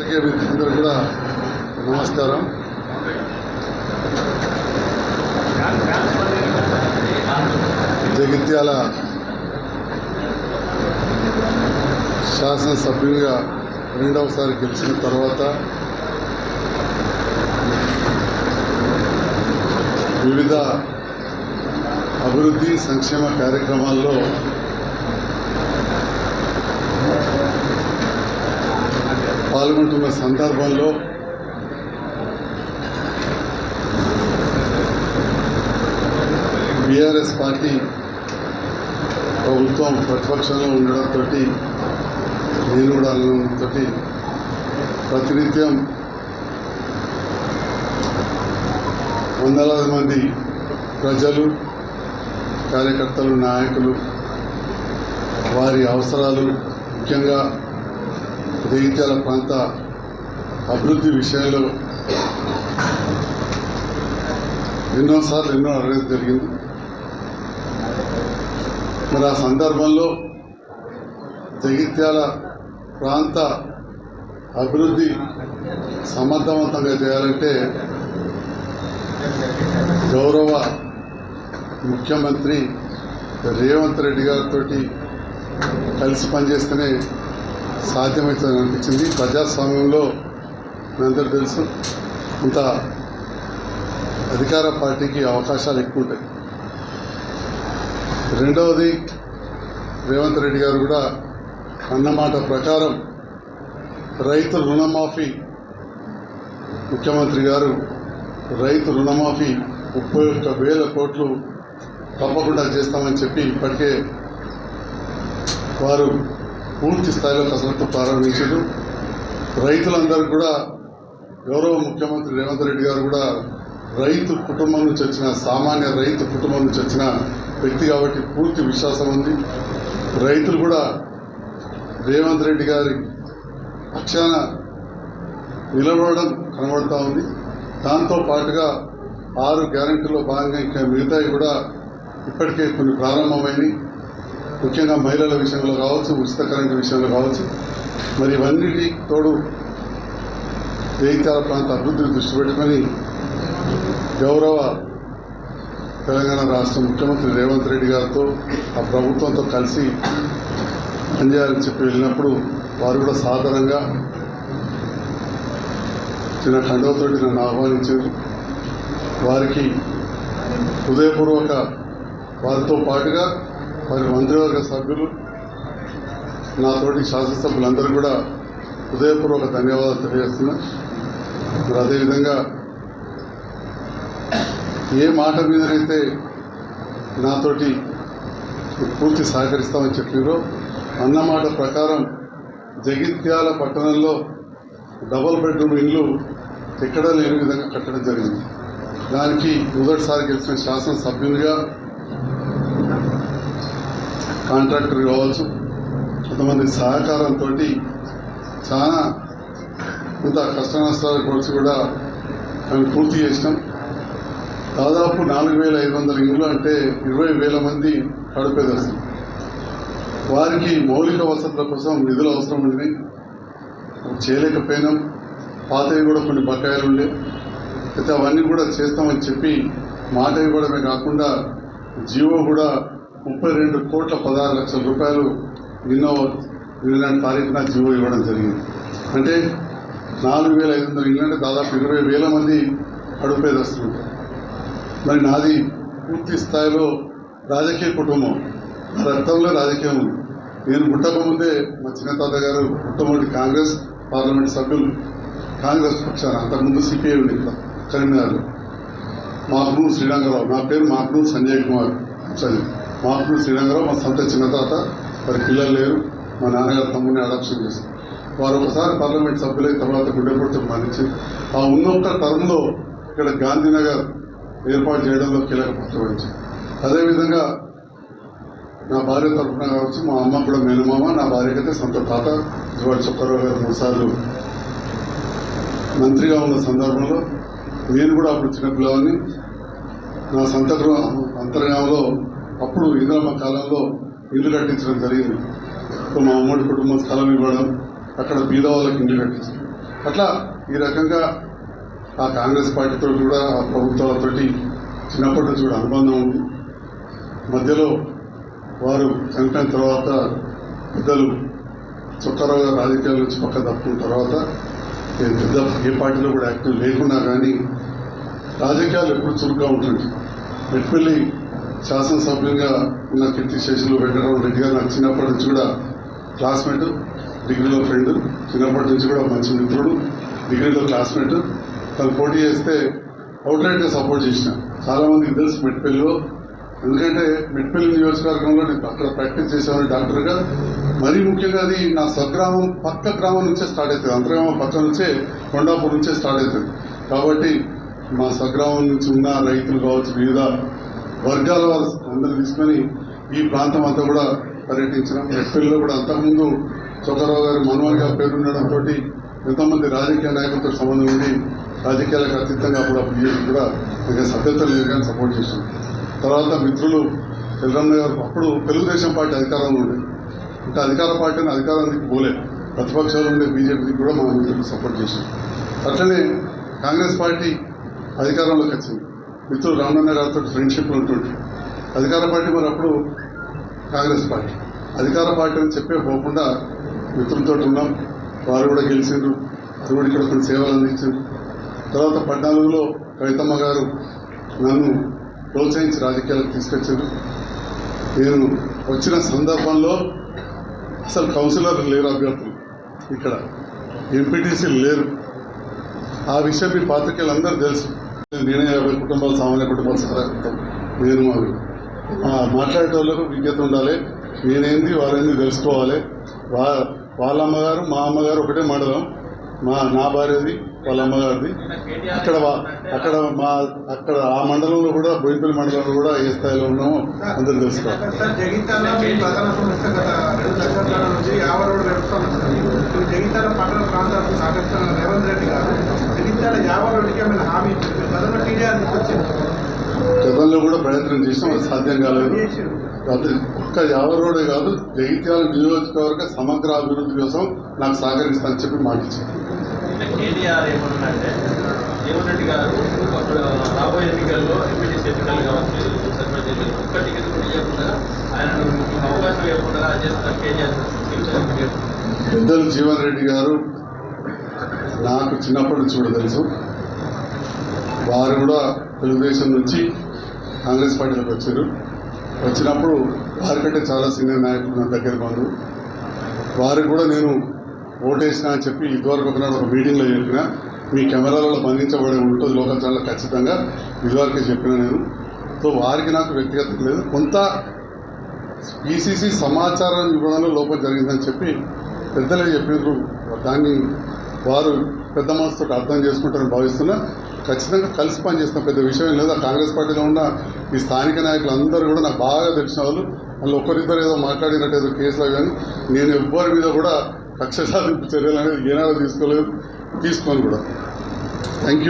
అందరికీ కూడా నమస్కారం. జగిత్యాల శాసనసభ్యునిగా రెండవసారి గెలిచిన తర్వాత వివిధ అభివృద్ధి సంక్షేమ కార్యక్రమాల్లో పాల్గొంటున్న సందర్భంలో బీఆర్ఎస్ పార్టీ ప్రభుత్వం ప్రతిపక్షంలో ఉండడంతో నేను కూడా అనడంతో ప్రతినిత్యం వందలాది మంది ప్రజలు కార్యకర్తలు నాయకులు వారి అవసరాలు ముఖ్యంగా జగిత్యాల ప్రాంత అభివృద్ధి విషయంలో ఎన్నోసార్లు ఎన్నో అడగడం జరిగింది. మరి ఆ సందర్భంలో జగిత్యాల ప్రాంత అభివృద్ధి సమర్థవంతంగా చేయాలంటే గౌరవ ముఖ్యమంత్రి రేవంత్ రెడ్డి గారితో కలిసి పనిచేస్తేనే సాధ్యమవుతుందని అనిపించింది. ప్రజాస్వామ్యంలో మనందరూ తెలుసు అంత అధికార పార్టీకి అవకాశాలు ఎక్కువ ఉంటాయి. రెండవది రేవంత్ రెడ్డి గారు కూడా అన్నమాట ప్రకారం రైతు రుణమాఫీ ముఖ్యమంత్రి గారు రైతు రుణమాఫీ ముప్పై ఒక్క వేల కోట్లు తప్పకుండా చేస్తామని చెప్పి ఇప్పటికే వారు పూర్తి స్థాయిలో కసరత్తు ప్రారంభించారు రైతులందరూ కూడా గౌరవ ముఖ్యమంత్రి రేవంత్ రెడ్డి గారు కూడా రైతు కుటుంబం నుంచి వచ్చిన సామాన్య రైతు కుటుంబం నుంచి వచ్చిన వ్యక్తి కాబట్టి పూర్తి విశ్వాసం ఉంది. రైతులు కూడా రేవంత్ రెడ్డి గారి పక్షాన నిలబడడం కనబడుతూ ఉంది. దాంతో పాటుగా ఆరు గ్యారెంటీలో భాగంగా ఇంకా మిగతాయి కూడా ఇప్పటికే కొన్ని ప్రారంభమైనవి ముఖ్యంగా మహిళల విషయంలో కావచ్చు ఉచిత కరెంటు విషయంలో కావచ్చు మరి ఇవన్నిటి తోడు జైత్యాల ప్రాంత అభివృద్ధిని దృష్టి పెట్టుకొని గౌరవ తెలంగాణ రాష్ట్ర ముఖ్యమంత్రి రేవంత్ రెడ్డి గారితో ఆ ప్రభుత్వంతో కలిసి పనిచేయాలని చెప్పి వెళ్ళినప్పుడు వారు కూడా సాధారణంగా చిన్న కండవతోటి నన్ను ఆహ్వానించారు. వారికి హృదయపూర్వక వారితో పాటుగా మరి మంత్రివర్గ సభ్యులు నాతోటి శాసనసభ్యులందరూ కూడా హృదయపూర్వక ధన్యవాదాలు తెలియజేస్తున్నా. మరి అదేవిధంగా ఏ మాట మీదనైతే నాతోటి పూర్తి సహకరిస్తామని చెప్పిరో అన్నమాట ప్రకారం జగిత్యాల పట్టణంలో డబుల్ బెడ్రూమ్ ఇల్లు ఎక్కడా లేని విధంగా కట్టడం జరిగింది. దానికి మొదటిసారి గెలిచిన శాసనసభ్యునిగా కాంట్రాక్టర్ కావచ్చు కొంతమంది సహకారంతో చాలా కొంత కష్ట నష్టాలు కొలిసి కూడా మేము పూర్తి చేసినాం. దాదాపు నాలుగు వేల ఐదు వందల ఇండ్లు అంటే ఇరవై వేల మంది కడుపేదర్శనం వారికి మౌలిక వసతుల కోసం నిధులు అవసరం ఉంది చేయలేకపోయినాం. పాతవి కూడా కొన్ని బకాయిలు ఉండే. అయితే అవన్నీ కూడా చేస్తామని చెప్పి మాట ఇవ్వడమే కాకుండా జీవో కూడా ముప్పై రెండు కోట్ల పదహారు లక్షల రూపాయలు నిన్న ఇంగ్లాండ్ తారీఖున జీవో ఇవ్వడం జరిగింది. అంటే నాలుగు వేల ఐదు వందల ఇంగ్లాండ్ దాదాపు ఇరవై వేల మంది అడుగుపేదస్తుంటారు మరి నాది పూర్తి స్థాయిలో రాజకీయ కుటుంబం. రక్తంలో రాజకీయం ఉంది. నేను పుట్టకముందే మా చిన్న తాత గారు పుట్టమొదటి కాంగ్రెస్ పార్లమెంట్ సభ్యులు కాంగ్రెస్ పక్షాన అంతకుముందు సిపిఐ ఉంది ఇక్కడ కరీంనగర్లో. మాకునూరు శ్రీరంగరావు నా పేరు మాకు సంజయ్ కుమార్ మా అప్పుడు శ్రీరంగరావు మా సొంత చిన్న తాత వారి పిల్లలు లేరు. మా నాన్నగారు తమ్ముడిని అడాప్షన్ చేశారు. వారు ఒకసారి పార్లమెంట్ సభ్యులైన తర్వాత గుండెపూడితో మరణించి ఆ ఉన్న ఒక్క టర్మ్లో ఇక్కడ గాంధీనగర్ ఏర్పాటు చేయడంలో కీలక పాత్ర వహించారు. అదేవిధంగా నా భార్య తరఫున కావచ్చు మా అమ్మ కూడా మేనమామ నా భార్యకైతే సొంత తాత జువాడి చుక్కారావు గారు మూడుసార్లు మంత్రిగా ఉన్న సందర్భంలో నేను కూడా అప్పుడు చిన్నపిల్లవాడిని నా సొంత గృహ అంతర్గామంలో అప్పుడు ఇందిరమ్మ కాలంలో ఇల్లు కట్టించడం జరిగింది. ఇప్పుడు మా అమ్మడి కుటుంబం స్థలం ఇవ్వడం అక్కడ బీద వాళ్ళకి ఇల్లు కట్టించడం. అట్లా ఈ రకంగా ఆ కాంగ్రెస్ పార్టీతో కూడా ఆ ప్రభుత్వాలతోటి చిన్నప్పటి నుంచి కూడా అనుబంధం ఉంది. మధ్యలో వారు చనిపోయిన తర్వాత పెద్దలు చుక్కారావు గారు రాజకీయాల నుంచి పక్క తప్పుకున్న తర్వాత నేను పెద్ద ఏ పార్టీలో కూడా యాక్టివ్ లేకున్నా కానీ రాజకీయాలు ఎప్పుడు చురుగ్గా ఉంటుంది మెట్పల్లి శాసనసభ్యులుగా ఉన్న కీర్తి శేషులు వెంకటరామ రెడ్డి గారు నాకు చిన్నప్పటి నుంచి కూడా క్లాస్మేట్ డిగ్రీలో ఫ్రెండ్ చిన్నప్పటి నుంచి కూడా మంచి మిత్రుడు డిగ్రీలో క్లాస్మేట్ తను పోటీ చేస్తే అవుట్లైట్గా సపోర్ట్ చేసిన. చాలామందికి తెలుసు మెట్పల్లిలో ఎందుకంటే మెట్పల్లి నియోజకవర్గంలో నేను అక్కడ ప్రాక్టీస్ చేసేవాడిని డాక్టర్గా మరీ ముఖ్యంగా అది నా స్వగ్రామం పక్క గ్రామం నుంచే స్టార్ట్ అవుతుంది. అంతర్గ్రామం పక్క నుంచే కొండాపూర్ నుంచే స్టార్ట్ అవుతుంది. కాబట్టి మా స్వగ్రామం నుంచి ఉన్న రైతులు కావచ్చు వివిధ వర్గాల వారు అందరూ తీసుకొని ఈ ప్రాంతం అంతా కూడా పర్యటించడం. మెట్పల్లిలో కూడా అంతకుముందు చొక్కరావు గారి మనవనిగా పేరుండడంతో ఎంతమంది రాజకీయ నాయకులతో సంబంధం ఉండి రాజకీయాలకు అతీతంగా అప్పుడు బీజేపీ కూడా ఇంకా సభ్యత లేదు కానీ సపోర్ట్ చేసింది. తర్వాత మిత్రులు ఎల్రమ్మ గారు అప్పుడు తెలుగుదేశం పార్టీ అధికారంలో ఉండే. ఇంకా అధికార పార్టీని అధికారానికి పోలే. ప్రతిపక్షాలు ఉండే బీజేపీకి కూడా మనం మిత్రులు సపోర్ట్ చేశారు అట్లనే కాంగ్రెస్ పార్టీ అధికారంలోకి వచ్చింది. మిత్రులు రామన్న గారితో ఫ్రెండ్షిప్ ఉంటుంటే అధికార పార్టీ మరి అప్పుడు కాంగ్రెస్ పార్టీ. అధికార పార్టీ అని చెప్పే పోకుండా మిత్రులతో ఉన్నాం. వారు కూడా గెలిచిండ్రు. వారు కూడా ఇక్కడ కొన్ని సేవలు అందించారు తర్వాత పద్నాలుగులో కవితమ్మ గారు నన్ను ప్రోత్సహించి రాజకీయాలకు తీసుకొచ్చారు నేను వచ్చిన సందర్భంలో అసలు కౌన్సిలర్ లేరు అభ్యర్థులు ఇక్కడ. ఎంపీటీసీలు లేరు. ఆ విషయం మీ పాత్రికేయులు అందరూ తెలుసు. నేనే యాభై కుటుంబాలు సామాన్య కుటుంబాలు సహాయపడతాం నేను అవి మాట్లాడేటోళ్ళకు విజ్ఞత ఉండాలి. నేనేంది వాళ్ళేంది తెలుసుకోవాలి. వా వాళ్ళ అమ్మగారు మా అమ్మగారు ఒకటే మండలం. మా నా భార్యది వాళ్ళ అమ్మగారిది అక్కడ వా- అక్కడ మా అక్కడ ఆ మండలంలో కూడా బోయినపల్లి మండలంలో కూడా ఏ స్థాయిలో ఉన్నామో అందరూ తెలుసుకోవాలి. జగిత్యాల పట్టణ ప్రాంతాలకు సహకరిస్తున్న రేవంత్ రెడ్డి గారు యాభై హామీ ఇచ్చింది? గతంలో టీడీఆర్ వచ్చింది? గతంలో కూడా ప్రయత్నం చేసినాం అది సాధ్యం కాలేదు. అది ఒక్క యాభై రోడే కాదు జగిత్యాల నియోజకవర్గ సమగ్ర అభివృద్ధి కోసం నాకు సహకరిస్తానని చెప్పి మాట ఇచ్చాను కేటీఆర్ ఏమన్నారంటే జీవన్ రెడ్డి గారు అప్పుడు రాబోయే ఎన్నికల్లో ఎంపీటీసీ ఎన్నికలు కావచ్చు సర్పంచ్ ఎన్నికలు ఒక్క టికెట్ కూడా ఇవ్వకుండా ఆయన అవకాశం ఇవ్వకుండా కేటీఆర్. పెద్దలు జీవన్ రెడ్డి గారు నాకు చిన్నప్పటి నుంచి కూడా తెలుసు. వారు కూడా తెలుగుదేశం నుంచి కాంగ్రెస్ పార్టీలోకి వచ్చారు. వచ్చినప్పుడు వారికంటే చాలా సీనియర్ నాయకులు నా దగ్గర బంధు వారికి కూడా నేను ఓటేసిన అని చెప్పి ఇదివరకు ఒకనాడు ఒక మీటింగ్లో చెప్పిన మీ కెమెరాలలో బంధించబడి ఉంటుంది లోకల్ ఛానల్ ఖచ్చితంగా ఇదివరకే చెప్పిన నేను. సో వారికి నాకు వ్యక్తిగతం లేదు కొంత పీసీసీ సమాచారం ఇవ్వడంలో లోపం జరిగిందని చెప్పి పెద్దలే చెప్పినప్పుడు దాన్ని వారు పెద్ద మనసుతో అర్థం చేసుకుంటారని భావిస్తున్నా ఖచ్చితంగా కలిసి పనిచేస్తాం పెద్ద విషయం లేదా. కాంగ్రెస్ పార్టీలో ఉన్న ఈ స్థానిక నాయకులు అందరూ కూడా నాకు బాగా తెలిసిన వాళ్ళు. వాళ్ళు ఒకరిద్దరు ఏదో మాట్లాడినట్టు ఏదో కేసులు అవి కానీ నేను ఎవ్వరి మీద కూడా కక్ష సాధింపు చర్యలు అనేది ఏనాడో తీసుకోలేదు. తీసుకోను కూడా. Thank you